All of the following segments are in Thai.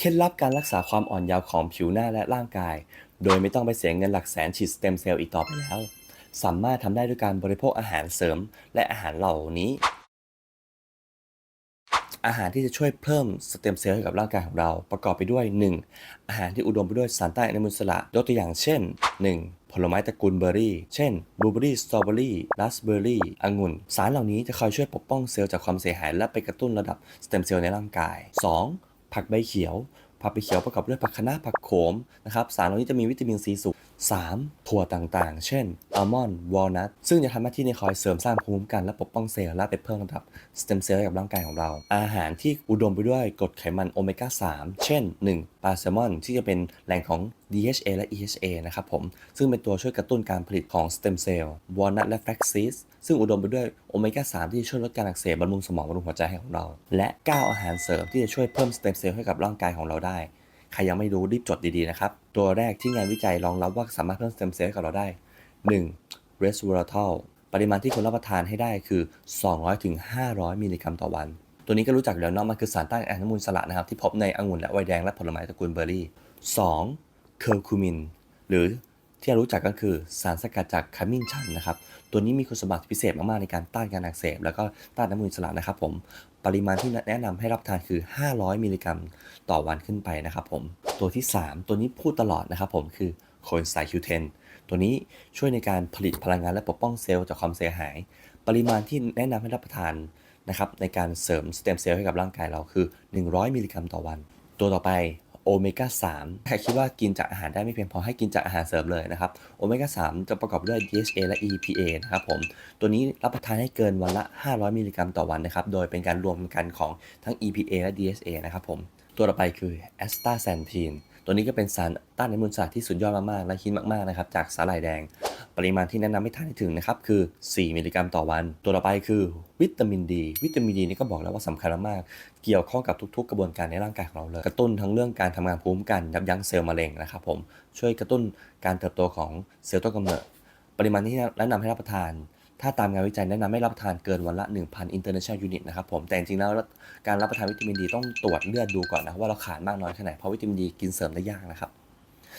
เคล็ดลับการรักษาความอ่อนเยาว์ของผิวหน้าและร่างกาย โดยไม่ต้องไปเสียเงินหลักแสนฉีดสเต็มเซลล์อีกต่อไปแล้ว สามารถทำได้ด้วยการบริโภคอาหารเสริมและอาหารเหล่านี้ อาหารที่จะช่วยเพิ่มสเต็มเซลล์ให้กับร่างกายของเรา ประกอบไปด้วย 1. อาหารที่อุดมไปด้วยสารต้านอนุมูลอิสระยกตัวอย่างเช่น 1. ผลไม้ตระกูลเบอร์รี่ เช่นบลูเบอร์รี่ สตรอเบอร์รี่ ราสเบอร์รี่ องุ่น สารเหล่านี้จะคอยช่วยปกป้องเซลล์จากความเสียหาย และไปกระตุ้นระดับสเต็มเซลล์ในร่างกาย 2. ผักใบเขียว ผักใบเขียวประกอบด้วยผักคะน้าผักโขมนะครับสารเหล่านี้จะมีวิตามินซีสูง 3. ถั่วต่างๆ เช่นอัลมอนด์วอลนัทซึ่งจะทำหน้าที่ในคอยเสริมสร้างภูมิคุ้มกันและปกป้องเซลล์และไปเพิ่มระดับสเต็มเซลล์ให้กับร่างกายของเรา อาหารที่อุดมไปด้วยกรดไขมันโอเมก้า 3 เช่น 1. ปลาแซลมอน ที่จะเป็นแหล่งของ DHA และ EHA นะครับผม ซึ่งเป็นตัวช่วยกระตุ้นการผลิตของสเต็มเซลล์วอลนัทและแฟลกซีสซึ่งอุดมไปด้วยโอเมก้า 3 ที่ช่วยลดการอักเสบบำรุงสมองบำรุงหัวใจให้ของเรา และ 9 อาหารเสริมที่จะช่วยเพิ่มสเต็มเซลล์ให้กับร่างกายของเราได้ ใครยังไม่รู้รีบจดดีๆนะครับ ตัวแรกที่งานวิจัยรองรับว่าสามารถเพิ่มสเต็มเซลล์กับเราได้ 1. resveratrol ปริมาณที่คนรรับประทานให้ได้คือ 200-500 มิลลิกรัมต่อวัน ตัวนี้ก็รู้จักอยู่แล้วเนาะมันคือสารต้านอนุมูลสละนะครับ ที่พบในองุ่นและไวน์แดงและผลไม้ตระกูลเบอร์รี่ 2. เคอร์คูมินหรือ ที่เรารู้จักก็คือสารสกัดจากขมิ้นชันนะครับ ตัวนี้มีคุณสมบัติพิเศษมากๆในการต้านการอักเสบ แล้วก็ต้านอนุมูลอิสระนะครับผมปริมาณที่แนะนำให้รับทานคือ 500 มิลลิกรัมต่อวันขึ้นไปนะครับผมตัวที่ 3 ตัวนี้พูดตลอดนะครับผมคือโคเอนไซม์คิวเทนตัวนี้ช่วยในการผลิตพลังงานและปกป้องเซลล์จากความเสียหาย ปริมาณที่แนะนำให้รับประทานนะครับในการเสริมสเต็มเซลล์ให้กับร่างกายเราคือ 100 มิลลิกรัมต่อวัน ตัวต่อไป โอเมก้า3ใครคิดว่ากินจากอาหารได้ไม่เพียงพอให้กินจากอาหารเสริมเลยนะครับโอเมก้า3จะประกอบด้วย DHA และ EPA นะครับผม ตัวนี้รับประทานให้เกินวันละ 500 มิลลิกรัมต่อวันนะครับ โดยเป็นการรวมกันของทั้ง EPA และ DHA นะครับผม ตัวต่อไปคือแอสตาแซนทีน ตัวนี้ก็เป็นสารต้านอนุมูลอิสระที่สุดยอดมากๆและฮิตมากๆนะครับจากสาหร่ายแดง ปริมาณที่แนะนำให้ทานให้ถึงนะครับคือ 4 มิลลิกรัมต่อวัน ตัวต่อไปคือวิตามินดี วิตามินดีนี่ก็บอกแล้วว่าสำคัญมากๆเกี่ยวข้องกับทุก ๆ กระบวนการในร่างกายของเราเลย กระตุ้นทั้งเรื่องการทำงานภูมิคุ้มกันยับยั้งเซลล์มะเร็งนะครับผมช่วยกระตุ้นการเติบโตของเซลล์ต้นกำเนิดปริมาณที่แนะนำให้รับประทาน ถ้าตามงานวิจัยแนะนำให้รับประทานเกินวันละ 1,000 international unit นะครับผม แต่จริงๆแล้วการรับประทานวิตามินดีต้องตรวจเลือดดูก่อนนะว่าเราขาดมากน้อยแค่ไหน เพราะวิตามินดีกินเสริมได้ยากนะครับ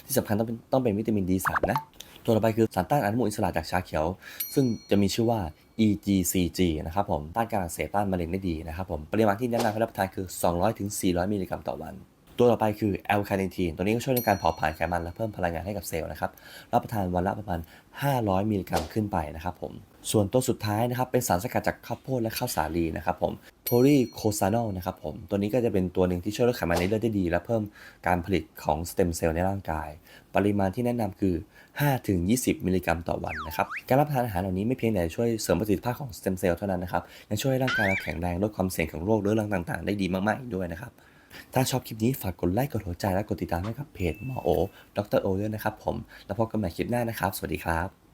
ที่สำคัญต้องเป็นต้องเป็นวิตามิน D3 นะ ตัวต่อไปคือสารต้านอนุมูลอิสระจากชาเขียว ซึ่งจะมีชื่อว่า EGCG นะครับผม ต้านการอักเสบต้านมะเร็งได้ดีนะครับผม ปริมาณที่แนะนำให้รับประทานคือ 200ถึง400 มิลลิกรัมต่อวัน ตัวต่อไปคือแอลคาเนทีนตัวนี้ก็ช่วยในการเผาผลาญไขมันและเพิ่มพลังงานให้กับเซลล์นะครับ รับประทานวันละประมาณ 500 มิลลิกรัมขึ้นไปนะครับผม ส่วนตัวสุดท้ายนะครับเป็นสารสกัดจากข้าวโพดและข้าวสาลีนะครับผมโทรีโคซานอลนะครับผม ตัวนี้ก็จะเป็นตัวหนึ่งที่ช่วยลดไขมันในเลือดได้ดี และเพิ่มการผลิตของสเต็มเซลล์ในร่างกาย ปริมาณที่แนะนำคือ 5-20 มิลลิกรัมต่อวันนะครับ การรับประทานอาหารเหล่านี้ไม่เพียงแต่ช่วยเสริมประสิทธิภาพของสเต็มเซลล์เท่านั้นนะครับ ยังช่วยให้ร่างกายเราแข็งแรงลดความเสี่ยงของโรคเรื้อรังต่าง ๆ ได้ดีมากๆอีกด้วยนะครับ ถ้าชอบคลิปนี้ฝากกดไลค์กดหัวใจและกดติดตามให้กับเพจหมอโอดรโอด้วยนะครับผม แล้วพบกันใหม่คลิปหน้านะครับ สวัสดีครับ